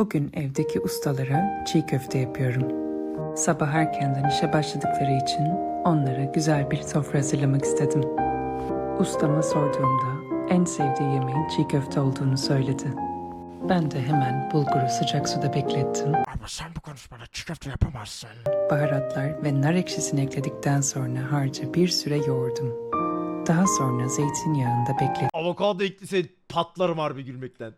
Bugün evdeki ustalara çiğ köfte yapıyorum. Sabah erkenden işe başladıkları için onlara güzel bir sofra hazırlamak istedim. Ustama sorduğumda en sevdiği yemeğin çiğ köfte olduğunu söyledi. Ben de hemen bulguru sıcak suda beklettim. Ama sen bu konuşmada çiğ köfte yapamazsın. Baharatlar ve nar ekşisini ekledikten sonra harcı bir süre yoğurdum. Daha sonra zeytinyağında Avokado eklise patlarım harbi gülmekten.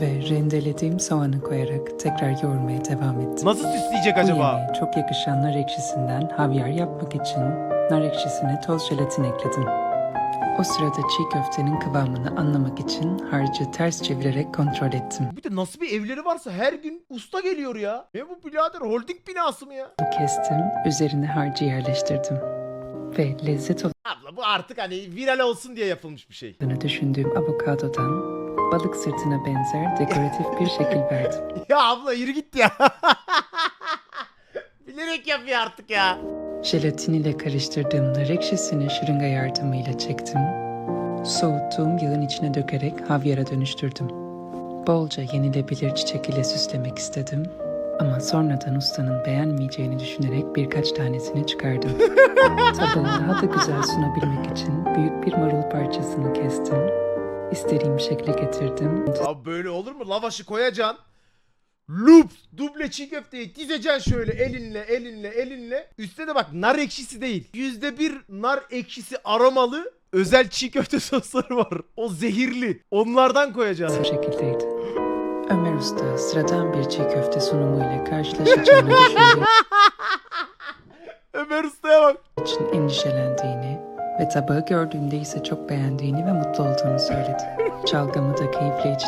Ve rendelediğim soğanı koyarak tekrar yoğurmaya devam ettim. Nasıl süsleyecek Bu acaba? yemeğe çok yakışan nar ekşisinden havyar yapmak için nar ekşisine toz jelatin ekledim. O sırada çiğ köftenin kıvamını anlamak için harcı ters çevirerek kontrol ettim. Bir de nasıl bir evleri varsa her gün usta geliyor ya. Ne bu birader holding binası mı ya? Kestim, üzerine harcı yerleştirdim. Ve lezzet Abla bu artık hani viral olsun diye yapılmış bir şey. olduğunu düşündüğüm avokadodan balık sırtına benzer dekoratif bir şekil verdim. Ya abla yürü git ya. Bilerek yapıyor artık ya. Jelatin ile karıştırdığım nar ekşisini şırınga yardımıyla çektim. Soğuttuğum yağın içine dökerek havyara dönüştürdüm. Bolca yenilebilir çiçek ile süslemek istedim. Ama sonradan ustanın beğenmeyeceğini düşünerek birkaç tanesini çıkardım. Tabağı daha da güzel sunabilmek için büyük bir marul parçasını kestim. İstediğim şekle getirdim. Abi böyle olur mu? Lavaşı koyacaksın. Lup duble çiğ köfteyi dizeceksin şöyle elinle elinle elinle. Üstte de bak nar ekşisi değil. Yüzde bir nar ekşisi aromalı özel çiğ köfte sosları var. O zehirli. Onlardan koyacaksın. Bu şekildeydi. Ömer Usta sıradan bir çiğ köfte sunumuyla karşılaşacağını düşündüğü Ömer Usta'ya bak. için endişelendiğini ve tabağı gördüğünde ise çok beğendiğini ve mutlu olduğunu söyledi. Çalgamı da keyifle içti.